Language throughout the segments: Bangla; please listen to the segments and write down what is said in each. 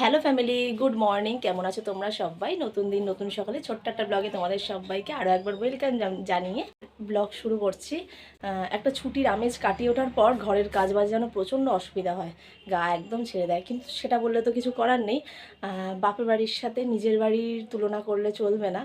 Hello family, good morning. কেমন আছো তোমরা সবাই? নতুন দিন, নতুন সকালে ছোট্ট একটা ব্লগে তোমাদের সবাইকে আরও একবার ওয়েলকাম জানিয়ে ব্লগ শুরু করছি। একটা ছুটির আমেজ কাটিয়ে ওঠার পর ঘরের কাজ বাজ যেন প্রচণ্ড অসুবিধা হয়। গা একদম ছেড়ে দেয়। কিন্তু সেটা বললে তো কিছু করার নেই। বাপের বাড়ির সাথে নিজের বাড়ির তুলনা করলে চলবে না।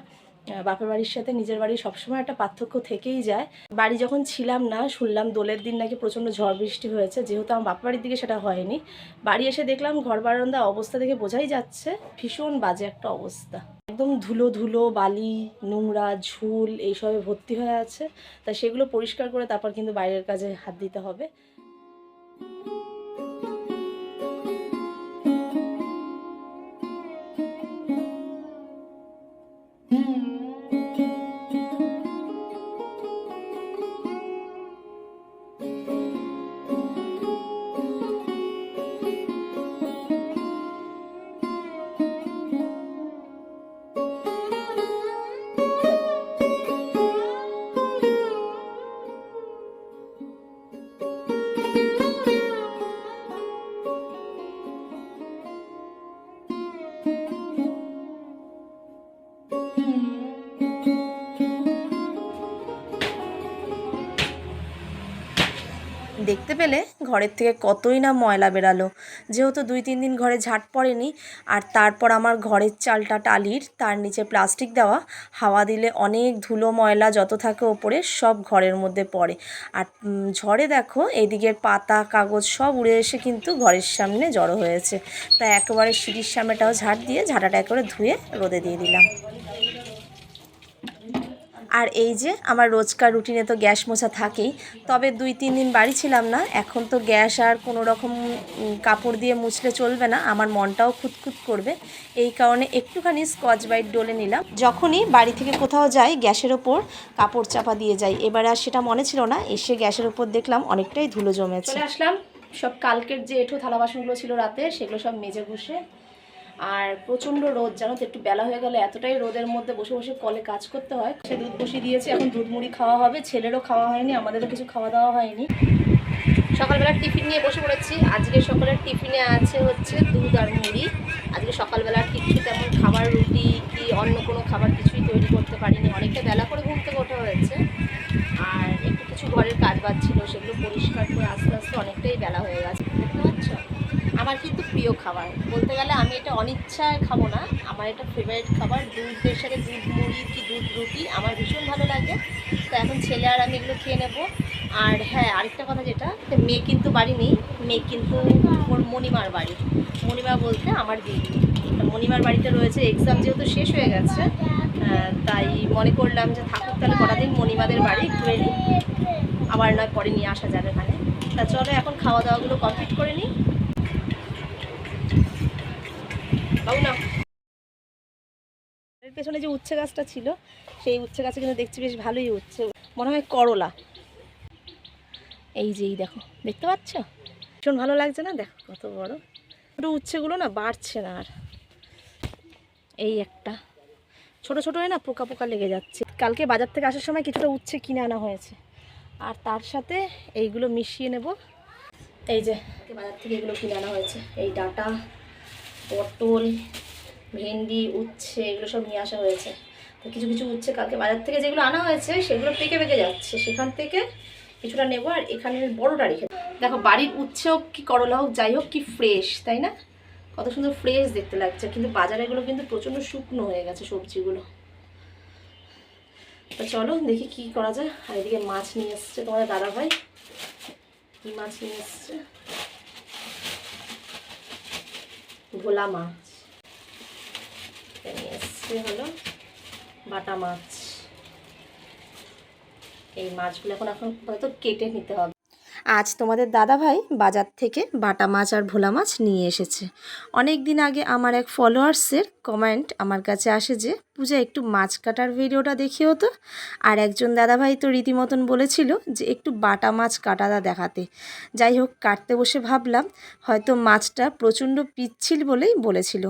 বাপের বাড়ির সাথে নিজের বাড়ির সবসময় একটা পার্থক্য থেকেই যায়। বাড়ি যখন ছিলাম না, শুনলাম দোলের দিন নাকি প্রচণ্ড ঝড় বৃষ্টি হয়েছে, যেহেতু আমার বাপের বাড়ির দিকে সেটা হয়নি। বাড়ি এসে দেখলাম ঘর বারান্দা অবস্থা দেখে বোঝাই যাচ্ছে, ভীষণ বাজে একটা অবস্থা। একদম ধুলো ধুলো, বালি, নোংরা, ঝুল এইসবে ভর্তি হয়ে আছে। তা সেগুলো পরিষ্কার করে তারপর কিন্তু বাইরের কাজে হাত দিতে হবে। দেখতে পেলে ঘরের থেকে কতই না ময়লা বেরালো। যেহেতু দুই তিন দিন ঘরে ঝাঁট পড়েনি, আর তারপর আমার ঘরের চালটা টালির, তার নিচে প্লাস্টিক দেওয়া, হাওয়া দিলে অনেক ধুলো ময়লা যত থাকে ওপরে সব ঘরের মধ্যে পড়ে। আর ঝড়ে দেখো এইদিকের পাতা, কাগজ সব উড়ে এসে কিন্তু ঘরের সামনে জড়ো হয়েছে। তাই একেবারে সিঁড়ির সামনেটাও ঝাড় দিয়ে ঝাঁটাটা একেবারে ধুয়ে রোদে দিয়ে দিলাম। আর এই যে আমার রোজকার রুটিনে তো গ্যাস মোছা থাকেই, তবে দুই তিন দিন বাড়ি ছিলাম না, এখন তো গ্যাস আর কোনো রকম কাপড় দিয়ে মুছলে চলবে না, আমার মনটাও খুঁতখুত করবে, এই কারণে একটুখানি স্কচ বাইট ডলে নিলাম। যখনই বাড়ি থেকে কোথাও যাই, গ্যাসের ওপর কাপড় চাপা দিয়ে যাই, এবারে আর সেটা মনে ছিল না, এসে গ্যাসের ওপর দেখলাম অনেকটাই ধুলো জমেছে। আসলাম, সব কালকের যে এঁঠো থালা বাসনগুলো ছিল রাতে, সেগুলো সব মেজে বসে আর প্রচণ্ড রোদ, জানো তো, একটু বেলা হয়ে গেলে এতটাই রোদের মধ্যে বসে বসে কলে কাজ করতে হয়। সে দুধ বসিয়ে দিয়েছে, এখন দুধ মুড়ি খাওয়া হবে, ছেলেরও খাওয়া হয়নি, আমাদেরও কিছু খাওয়া দাওয়া হয়নি। সকালবেলা টিফিন নিয়ে বসে পড়েছি। আজকে সকালের টিফিনে আছে হচ্ছে দুধ আর মুড়ি। আজকে সকালবেলা কিছু তেমন খাবার, রুটি কি অন্য কোনো খাবার কিছুই তৈরি করতে পারিনি। অনেকটা বেলা করে থেকে ওঠা হয়েছে। আর একটু কিছু ঘরের কাজ বাজ ছিল, সেগুলো পরিষ্কার করে আস্তে আস্তে অনেকটাই বেলা হয়ে গেছে। দেখতে পাচ্ছ? আমার কিন্তু প্রিয় খাবার। বলতে গেলে আমি এটা অনিচ্ছায় খাব না। আমার এটা ফেভারিট খাবার। দুধের সাথে দুধ মুড়ি কি দুধ রুটি আমার ভীষণ ভালো লাগে। তো এখন ছেলে আর আমি এগুলো খেয়ে নেব। আর হ্যাঁ আরেকটা কথা যেটা মেয়ে কিন্তু বাড়ি নেই। মেয়ে কিন্তু ওর মণিমার বাড়ি। মণিমা বলতে আমার দিদি। মণিমার বাড়িতে রয়েছে এক্সাম যেহেতু শেষ হয়ে গেছে তাই মনে করলাম যে থাকুক তাহলে কটা দিন মণিমাদের বাড়ি ঘুরে নিই আবার নয়, পরে নিয়ে আসা যাবে এখানে। তা চলো, এখন খাওয়া দাওয়াগুলো কমপ্লিট করে নিই। পেছনে যে উচ্ছে গাছটা ছিল, সেই উচ্ছে গাছে কিন্তু দেখছি বেশ ভালোই উচ্ছে। মনে হয় করলা। এই যে এই দেখো, দেখতে পাচ্ছ? ভীষণ ভালো লাগছে না? দেখো, কত বড়। ছোটো উচ্ছেগুলো না বাড়ছে না আর। এই একটা। ছোট ছোট না পোকা পোকা লেগে যাচ্ছে। কালকে বাজার থেকে আসার সময় কিছুটা উচ্ছে কিনে আনা হয়েছে। আর তার সাথে এইগুলো মিশিয়ে নেব। এই যে বাজার থেকে এগুলো কিনে আনা হয়েছে। এই ডাটা, পটল ভেন্ডি, উচ্ছে এগুলো সব নিয়ে আসা হয়েছে। তো কিছু কিছু উচ্ছে কালকে বাজার থেকে যেগুলো আনা হয়েছে, সেগুলো পেকে পেকে যাচ্ছে। সেখান থেকে কিছুটা নেব আর এখানের বড়টা রেখে দেখো, বাড়ির উচ্ছে হোক কি করলা হোক, যাই হোক, কি ফ্রেশ তাই না? কত সুন্দর ফ্রেশ দেখতে লাগছে। কিন্তু বাজারে এগুলো কিন্তু প্রচণ্ড শুকনো হয়ে গেছে সবজিগুলো। তো চলো দেখি কি করা যায়। আর এদিকে মাছ নিয়ে এসছে তোমাদের দাদা ভাই কি মাছ নিয়ে এসছে? ভোলা মাছ। এসছে হলো বাটা মাছ। এই মাছগুলো এখন এখন হয়তো কেটে নিতে হবে। আজ তোমাদের দাদা ভাই বাজার থেকে বাটা মাছ আর ভোলা মাছ নিয়ে এসেছে। অনেক দিন আগে আমার এক ফলোয়ার্সের কমেন্ট আমার কাছে আসে যে পূজা একটু মাছ কাটার ভিডিওটা দেখিও তো আর একজন দাদাভাই তো রীতিমতন বলেছিল যে একটু বাটা মাছ কাটাটা দেখাতে। যাই হোক, কাটতে বসে ভাবলাম, হয়তো মাছটা প্রচণ্ড পিচ্ছিল বলেই বলেছিল।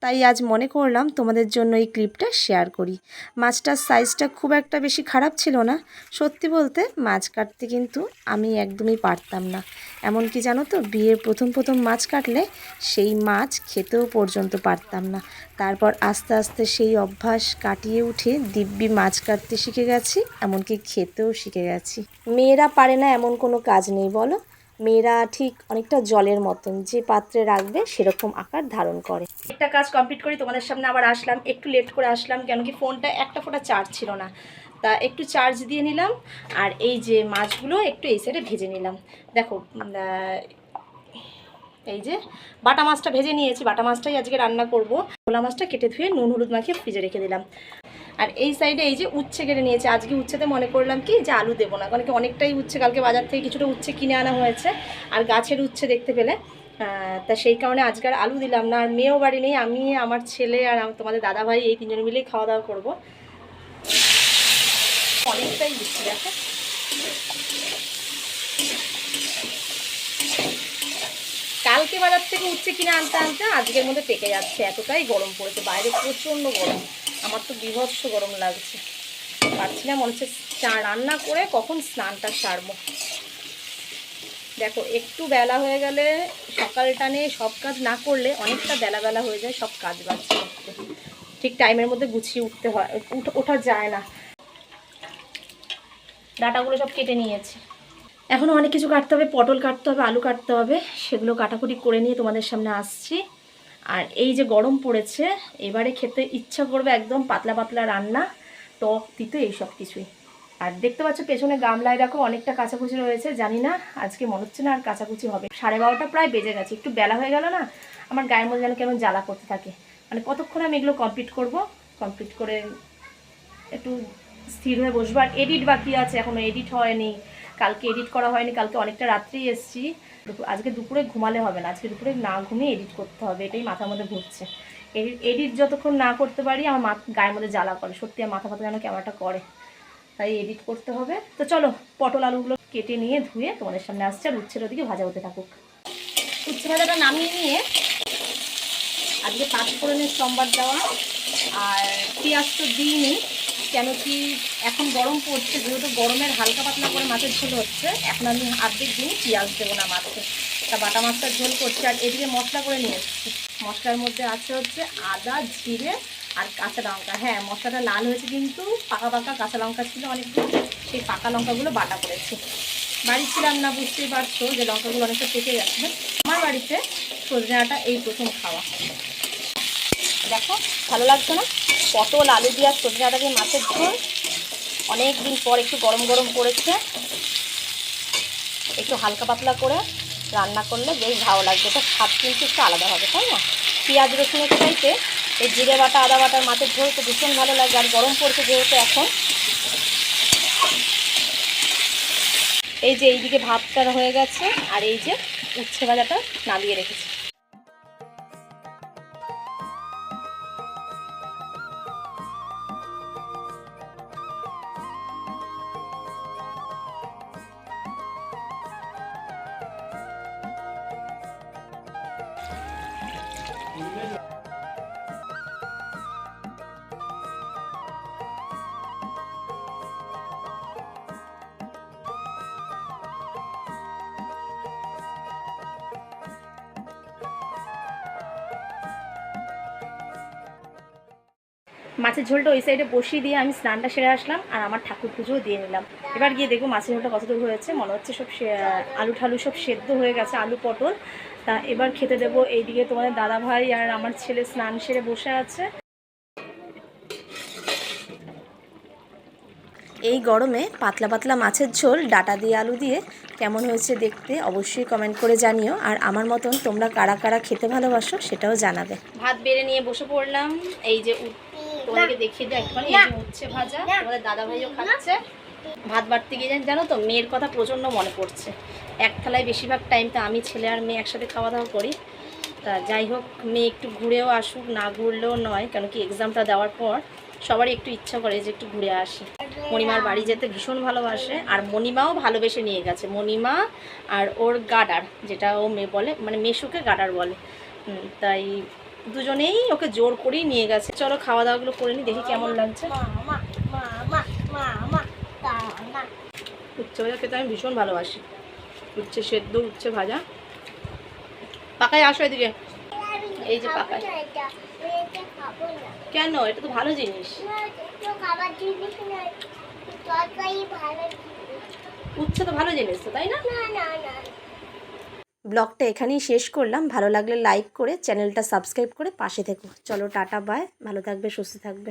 তাই আজ মনে করলাম তোমাদের জন্য এই ক্লিপটা শেয়ার করি। মাছটার সাইজটা খুব একটা বেশি খারাপ ছিল না। সত্যি বলতে মাছ কাটতে কিন্তু আমি একদমই পারতাম না। এমনকি জানো তো, বিয়ের প্রথম প্রথম মাছ কাটলে সেই মাছ খেতেও পর্যন্ত পারতাম না। তারপর আস্তে আস্তে সেই অভ্যাস কাটিয়ে উঠে দিব্যি মাছ কাটতে শিখে গেছি, এমনকি খেতেও শিখে গেছি। মেয়েরা পারে না এমন কোনো কাজ নেই, বলো? মেয়েরা ঠিক অনেকটা জলের মতন, যে পাত্রে রাখবে সেরকম আকার ধারণ করে। একটা কাজ কমপ্লিট করি, তোমাদের সামনে আবার আসলাম। একটু লেট করে আসলাম, কেন কি ফোনটা একটা ফোটা চার্জ ছিল না। তা একটু চার্জ দিয়ে নিলাম, আর এই যে মাছগুলো একটু এই সাইডে ভেজে নিলাম। দেখো এই যে বাটা মাছটা ভেজে নিয়েছি, বাটা মাছটাই আজকে রান্না করব। ভোলা মাছটা কেটে ধুয়ে নুন হলুদ মাখিয়ে ফ্রিজে রেখে দিলাম। আর এই সাইডে এই যে উচ্ছে কেটে নিয়েছে, আজকে উচ্ছেতে মনে করলাম কি যে আলু দেবো না, কারণ কি অনেকটাই উচ্ছে কালকে বাজার থেকে কিছুটা উচ্ছে কিনে আনা হয়েছে, আর গাছের উচ্ছে দেখতে পেলে। তা সেই কারণে আজকে আর আলু দিলাম না, আর মেয়েও বাড়ি নেই, আমি, আমার ছেলে আর তোমাদের দাদা ভাই এই তিনজন মিলেই খাওয়া দাওয়া করব। অনেকটাই উচ্ছে দেখো। কালকে বাজার থেকে উচ্ছে কিনে আনতে আনতে আজকের মধ্যে পেকে যাচ্ছে। এতটাই গরম পড়েছে, বাইরে প্রচণ্ড গরম। আমার তো বিভৎস গরম লাগছে। পারছি না, মনে হচ্ছে চা রান্না করে কখন স্নানটা সারবো। দেখো, একটু বেলা হয়ে গেলে সকাল টানে সব কাজ না করলে অনেকটা বেলা বেলা হয়ে যায়, সব কাজ বাজ ঠিক টাইমের মধ্যে গুছিয়ে উঠতে হয় ওঠা যায় না। ডাটাগুলো সব কেটে নিয়েছি। এখনও অনেক কিছু কাটতে হবে, পটল কাটতে হবে, আলু কাটতে হবে, সেগুলো কাটাকুটি করে নিয়ে তোমাদের সামনে আসছি। আর এই যে গরম পড়েছে, এবারে খেতে ইচ্ছা করবে একদম পাতলা পাতলা রান্না, টক, তিতো এইসব কিছুই। আর দেখতে পাচ্ছ পেছনে গামলায় রাখো অনেকটা কাঁচাকুচি রয়েছে, জানি না আজকে মনে হচ্ছে না আর কাঁচাকুচি হবে। সাড়ে বারোটা প্রায় বেজে গেছে, একটু বেলা হয়ে গেল না, আমার গায়ের মধ্যে যেন কেমন জ্বালা করতে থাকে। মানে কতক্ষণ আমি এগুলো কমপ্লিট করব? কমপ্লিট করে একটু স্থির হয়ে বসবো। আর এডিট বাকি আছে, এখনও এডিট হয়নি। কালকে এডিট করা হয়নি, কালকে অনেকটা রাত্রেই এসেছি। আজকে দুপুরে ঘুমালে হবে না, আজকে দুপুরে না ঘুমিয়ে এডিট করতে হবে, এটাই মাথার মধ্যে ঘুরছে। এডিট এডিট যতক্ষণ না করতে পারি, আমার মা গায়ের মধ্যে জ্বালা করে, সত্যি আমার মাথা ফাথা যেন কেমনটা করে। তাই এডিট করতে হবে। তো চলো, পটল আলুগুলো কেটে নিয়ে ধুয়ে তোমাদের সামনে আসছে, আর উচ্ছের ওদিকে ভাজা হতে থাকুক। উচ্ছে ভাজাটা নামিয়ে নিয়ে আজকে পাঁচ ফোড়নের সম্বাদ দেওয়া, আর পেঁয়াজ তো দিইনি, কেন কি এখন গরম পড়ছে, যেহেতু গরমের হালকা পাতলা করে মাছের ঝোল হচ্ছে, এখন আমি অর্ধেক দিন পেঁয়াজ দেবো না মাছে তা বাটা মাছটার ঝোল করছি, আর এদিকে মশলা করে নিয়ে এসেছি মশলার মধ্যে আছে হচ্ছে আদা, জিরে আর কাঁচা লঙ্কা। হ্যাঁ মশলাটা লাল হয়েছে কিন্তু পাকা পাকা কাঁচা লঙ্কা ছিল অনেকগুলো সেই পাকা লঙ্কাগুলো বাটা করেছি। বাড়ি ছিলাম না, বুঝতেই পারছ যে লঙ্কাগুলো অনেকটা পেকে গেছে। আমার বাড়িতে সজনে ডাঁটা এই প্রথম খাওয়া। দেখো, ভালো লাগছে না? পটল, আলু দিয়ে আর সজনে ডাঁটা দিয়ে মাছের ঝোল। অনেক দিন পর একটু গরম গরম পড়েছে একটু হালকা পাতলা করে রান্না করলে বেশ ভালো লাগবে। তো স্বাদ কিন্তু একটু আলাদা হবে, তাই না? পেঁয়াজ রসুনের চাইতে, এই জিরে বাটা, আদা বাটার মাছের ঝোল তো ভীষণ ভালো লাগে আর গরম পড়ছে যেহেতু এখন। এই যে এইদিকে ভাতটা হয়ে গেছে আর এই যে উচ্ছে ভাজাটা নামিয়ে রেখেছি। মাছের ঝোলটা ওই সাইডে বসিয়ে দিয়ে আমি স্নানটা সেরে আসলাম আর আমার ঠাকুর পুজোও দিয়ে নিলাম। এবার গিয়ে দেখব মাছের ঝোলটা কতদূর হয়েছে। মনে হচ্ছে সব আলু ঠালু সব সেদ্ধ হয়ে গেছে, আলু পটল। তা এবার খেতে দেবো এইদিকে তোমাদের দাদা ভাই আর আমার ছেলে স্নান সেরে বসে আছে। এই গরমে পাতলা পাতলা মাছের ঝোল ডাটা দিয়ে আলু দিয়ে কেমন হয়েছে দেখতে অবশ্যই কমেন্ট করে জানিও। আর আমার মতন তোমরা কারা কারা খেতে ভালোবাসো সেটাও জানাবে। ভাত বেড়ে নিয়ে বসে পড়লাম। এই যে উট- তোমাদেরকে দেখিয়ে দেয় একটুখানি এই উচ্ছে ভাজা। তোমাদের দাদা ভাইও খাচ্ছে। ভাত বাড়তে গিয়ে জানো তো, মেয়ের কথা প্রচণ্ড মনে পড়ছে। এক থালায় বেশিরভাগ টাইমটা আমি ছেলে আর মেয়ে একসাথে খাওয়া দাওয়া করি। তা যাই হোক, মেয়ে একটু ঘুরেও আসুক, না ঘুরলেও নয়, কেন কি এক্সামটা দেওয়ার পর সবারই একটু ইচ্ছা করে যে একটু ঘুরে আসি। মণিমার বাড়ি যেতে ভীষণ ভালোবাসে, আর মণিমাও ভালোবেসে নিয়ে গেছে। মণিমা আর ওর গাডার, যেটা ও মেয়ে বলে মানে মেশুকে গাডার বলে। তাই দুজনেই ওকে জোর করেই নিয়ে গেছে। চলো খাওয়া দাওয়াগুলো করে নি, দেখি কেমন লাগছে। উচ্ছে ভাজা খেতে আমি ভীষণ ভালোবাসি। উচ্ছে সেদ্ধ, উচ্ছে ভাজা। পাকায় আসো এদিকে। এই যে পাকায়। কেন? এটা তো ভালো জিনিস। উচ্ছে তো ভালো জিনিস তো, তাই না? ব্লগটা এখানেই শেষ করলাম। ভালো লাগলে লাইক করে চ্যানেলটা সাবস্ক্রাইব করে পাশে থেকো। চলো, টাটা, বাই। ভালো থাকবে, সুস্থ থাকবে।